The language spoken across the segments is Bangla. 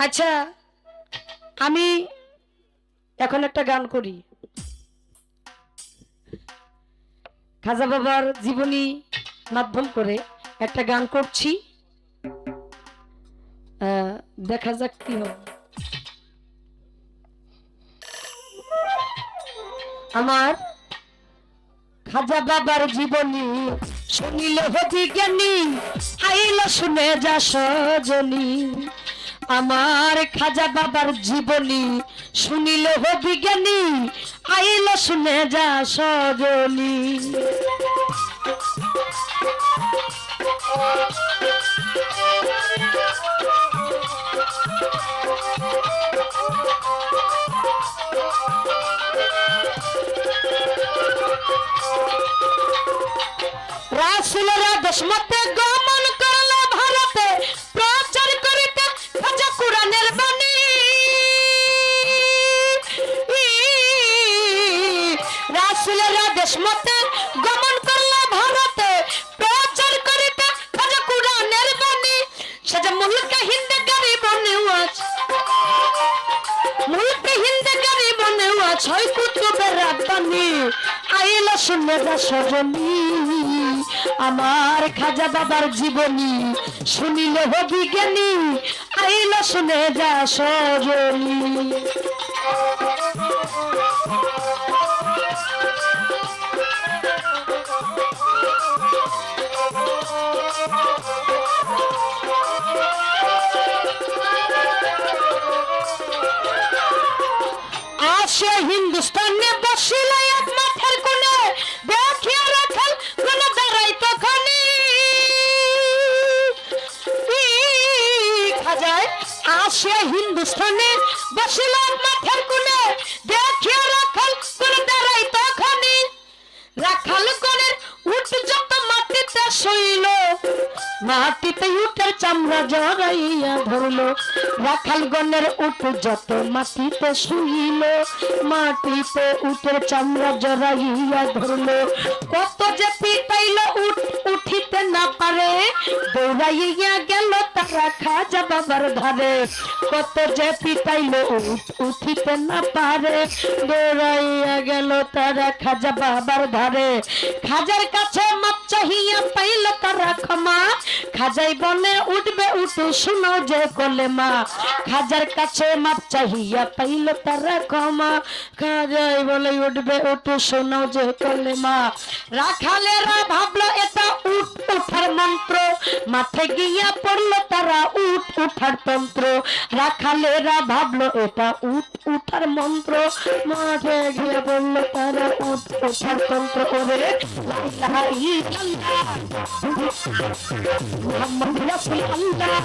আচ্ছা আমি এখন একটা গান করি। খাজা বাবার জীবনী মাধ্যম করে একটা গান করছি। দেখা যাক কি হবে আমার খাজা বাবার জীবনী শুনিল হতি জ্ঞানী আইল শুনে যা সজনী। আমার খাজা বাবার জীবনী শুনিল হবি জ্ঞানী আইল শুনে যা সজনী। রাসুলেরা দশমতে দেশমতে গমন করল ভারতে। প্রচার করিতে খাজা কোরআনের বাণী। সেটা মুলকে হিন্দে গরিব নিউজ মুলকে হিন্দে গরিব নিউজ হয় কুতুবের রাব্বানি আইলা শুনে যা সজনী, আমার খাজা বাবার জীবনী শুনিলে হবি জ্ঞানী। আইলা শুনে যা সজনী। হিন্দুস্তানে বসিল এক মাথার কোণে। দেখিয়া রাখাল কোন দাঁড়াই তখনই। রাখাল কোণের উঠ যত মাটিতে শৈল মাটিতে উঠের চামড়া জড়াইয়া ধরলো। রাখাল গণের উঠ যত মাটিতে শুইল। মাটিতে উঠের চামড়া জড়াইয়া ধরলো। কত যে পিটাইল উঠ, উঠিতে না পারে। দৌড়াইয়া খাজা বাবার ধারে। কত যে পিটাইল উঠ উঠিতে না পারে। দৌড়াইয়া গেল তারা খাজা বাবার ধারে। খাজার কাছে মাপ চাহিয়া পাইল তারা ক্ষমা খাজাই বনে উঠবে, উঠু, শুনো যে কলে মা। খাজার কাছে মাপ চাহিয়া পাইল তারা ক্ষমা খাজাই বলে, উঠবে, উঠু, শোনো যে কলে মা। রাখালেরা ভাবলো, এটা উঠ, উঠার মন্ত্র। মাঠে গিয়া পড়ল তারা উঠ উঠার তন্ত্র। রাখালেরা ভাবলো, এটা উঠ উঠার মন্ত্র। মাঠে গিয়া পড়ল তারা উঠ উঠার তন্ত্র করে মুহাম্মদ রাসূলুল্লাহ।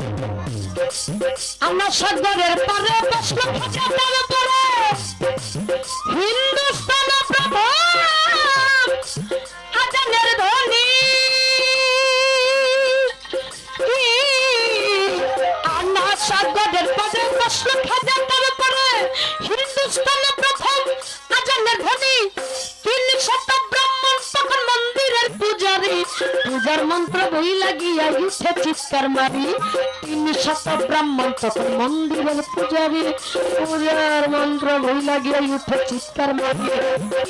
আমার সাগরের পারে বসল খাঁচাটার পরে হিন্দুস্তান প্রভু আজানের ধ্বনি। আমার সাগরের পারে বসল খাঁচাটার পরে হিন্দুস্তান মন্ত্র বই লাগিয়া উঠে চিৎকার মারি। তিন শত ব্রাহ্মণ তখন মন্দিরের পূজারি পূজার মন্ত্র বই লাগিয়া উঠে চিৎকার মারি।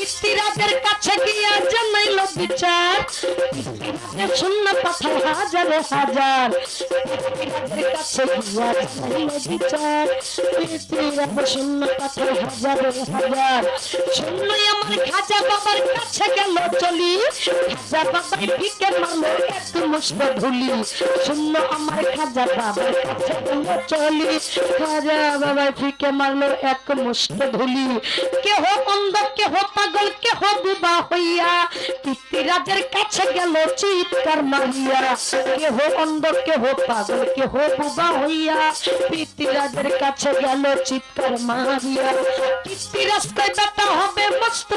ইস্তিরাজের কাছে গিয়া জানাইল বিচার। শূন্য পাথর হাজারে হাজার। কাছে গিয়া জানাইল বিচার। ইস্তিরাজের শূন্য পাথর হাজারে হাজার। শূন্য আমার বাবার কাছে গেল চলি খাজা বাবার ভিকে মারলো এক মুষ্ট ধুলি। শূন্য আমার খাজা বাবার কাছে গেল চলি, খাজা বাবা ফিকে মারলো এক মুষ্ট ধুলি। কেহ অন্ধ, কেহ পাগল, কেহ বুবা হইয়া, পিতৃরাজের কাছে গেল চিৎকার মারিয়া। কেহ অন্ধ, কেহ পাগল, কেহ বুবা হইয়া, পিতৃরাজের কাছে গেল চিৎকার মারিয়া। পিতৃরাজ কয় বেটা হবে, মস্ত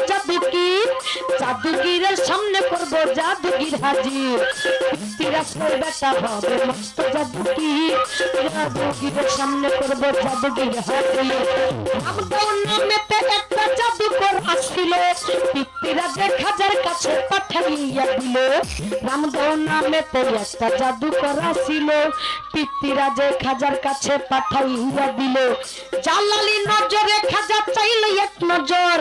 জাদুগির জাদুগিরের সামনে করব জাদুগির হাজির। কয় বেটা হবে মস্ত জাদুগির, জাদুগিরের সামনে করব জাদুগির হাজির। নামেতে একটা জাদুকর আসছিল পিতৃরাজের খাজার কাছে পাঠাইয়া দিল। রামদাও নামেতে একটা জাদুকর আসছিল পিতৃরাজের খাজার কাছে পাঠাইয়া দিল। জালালি নজরে খাজা চাইলে এক নজর,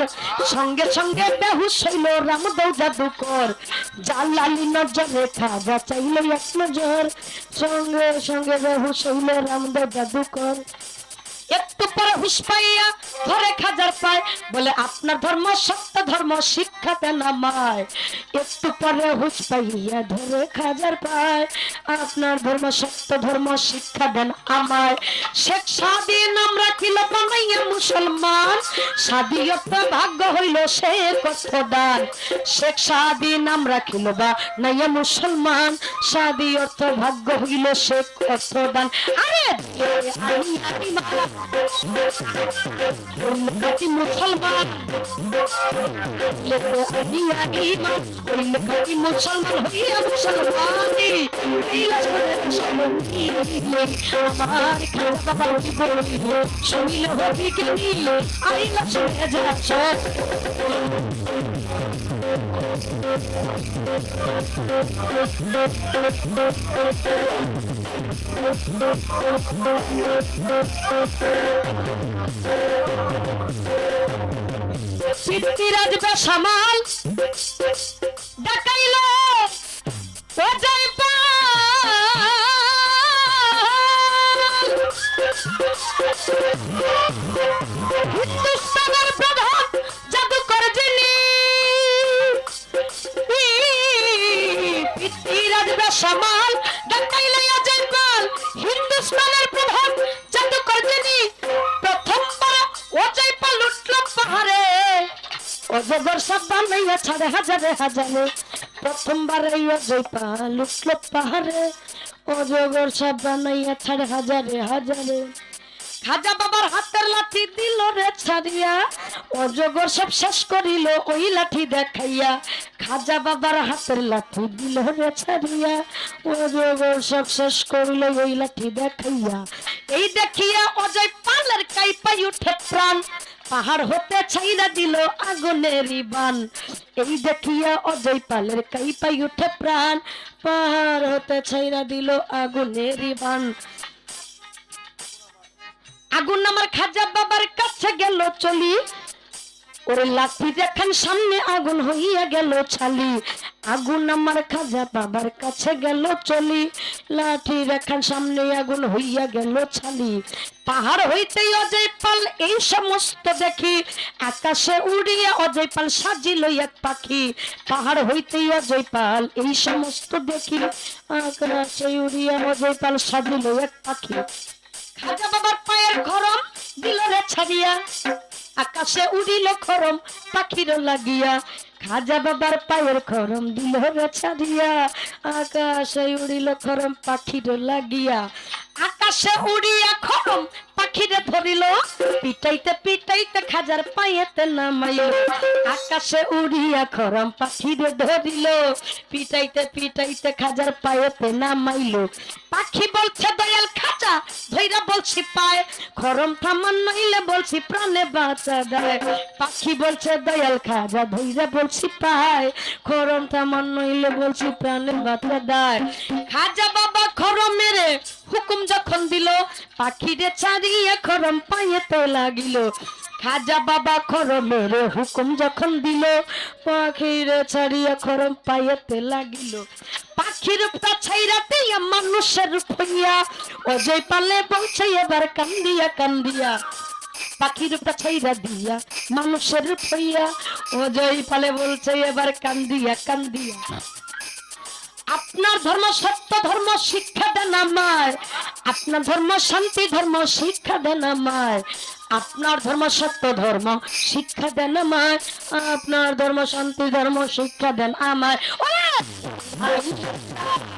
সঙ্গে সঙ্গে বেহুশ হইল রামদাও জাদুকর। জালালি নজরে খাজা চাইলে এক নজর। সঙ্গে সঙ্গে বেহুশ হইল রামদাও জাদুকর। একটু পরে হুশ পাইয়া খাজার পায়। বলে, আপনার ধর্ম সত্য ধর্ম শিক্ষা আপনার ধর্ম সত্য, ধর্ম শিক্ষা দেন আমায়। শেখ নাম রাখিল বানাইয়া মুসলমান। সাদিয়ত ভাগ্য হইল সে দান শেখ সাদি নাম রাখিল বা মুসলমান। সাদি অর্থ ভাগ্য হইল সে দান আরে আমি আমি মারা খাঁটি মুসলমান হইয়া আমি খাঁটি মুসলমান হইয়া আমার খাতা বাবা শুনিলে হবি কেনি আইলা শুনে যাচ্ছ পিতৃরাজ বেসামাল। ডাকাইল যাই হিন্দুস্তানের প্রধান বেসামাল ডাকাইল অজয় পাল হিন্দুস্তানের প্রধান জাদুকর যিনি প্রথমবার অজয় পাল উঠল পাহাড়ে। অজগর সব বানাইয়া ছাড়ে হাজারে হাজারে। প্রথমবার এই অজয় পাল উঠল পাহাড়ে। অজগর সব বানাইয়া ছাড়ে হাজারে হাজারে। খাজা বাবার হাতের লাঠি দিল রে ছাড়িয়া। অজগর সব শেষ করিল, ওই লাঠি দেখাইয়া, খাজা বাবার হাতের লাঠি দিল রে ছাড়িয়া। অজগর সব শেষ করিল, ওই লাঠি দেখাইয়া। এই দেখিয়া অজয় পালের কাই পাই উঠে প্রাণ। পাহাড় হতে ছাইরা দিল আগুনের বান এই দেখিয়া অজয় পালের কাই পাই উঠে প্রাণ। পাহাড় হতে ছাইরা দিল আগুনের বান আগুন আমার খাজা বাবার কাছে গেল চলি। ওরে লাঠি দেখান সামনে আগুন হইয়া গেল ছালি। আগুন আমার খাজা বাবার কাছে গেল চলি। লাঠি দেখান সামনে আগুন হইয়া গেল ছালি। পাহাড় হইতেই অজয় পাল, এই সমস্ত দেখি। আকাশে উড়িয়া অজয় পাল সাজিল এক পাখি। পাহাড় হইতেই অজয় পাল, এই সমস্ত দেখি। আকাশে উড়িয়া অজয় পাল সাজিল এক পাখি। খাজা বাবার পায়ের খরম দিল রে ছাড়িয়া, আকাশে উড়িল খরম, পাখির লাগিয়া। খাজা বাবার পায়ের খরম দিল রে ছাড়িয়া, আকাশে উড়িল খরম, পাখির লাগিয়া। আকাশে উড়িয়া খরম পাখিরে ধরিল, পিটাইতে পিটাইতে খাজার পায়েতে নামাইল। আকাশে উড়িয়া খরম পাখিরে ধরিল, পিটাইতে পিটাইতে খাজার পায়েতে নামাইল। পাখি বলছে, দয়াল খাজা, ধৈরা বলছি পায়, খরম থামান নইলে বলছি প্রাণে বাঁচা দেয় পাখি বলছে, দয়াল খাজা, ধৈরা বলছি পায়, খরম থামান নইলে বলছি প্রাণে বাঁচা দেয় খাজা বাবা খরম মেরে হুকুম যখন দিল, পাখিরে ছাড়িয়ে খরম পাইতে লাগিল। খাজা বাবা খরমের হুকুম যখন দিল, পাখিরে ছাড়িয়ে খরম পাইতে লাগিল। পাখির দিয়া মানুষের হইয়া, অজয় পালে বলছে এবার কান্দিয়া কান্দিয়া। পাখির ছাইরা দিয়া মানুষের হইয়া, অজয় পালে বলছে এবার কান্দিয়া কান্দিয়া। আপনার ধর্ম সত্য, ধর্ম শিক্ষা দেন আমার আপনার ধর্ম শান্তি, ধর্ম শিক্ষা দেন আমার আপনার ধর্ম সত্য, ধর্ম শিক্ষা দেন আমার আপনার ধর্ম শান্তি, ধর্ম শিক্ষা দেন আমার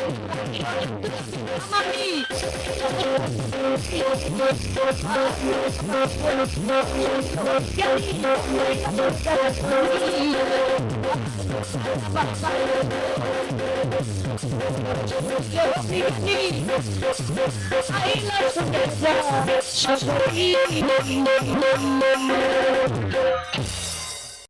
বলে দেখি আর কইলে ইসলামের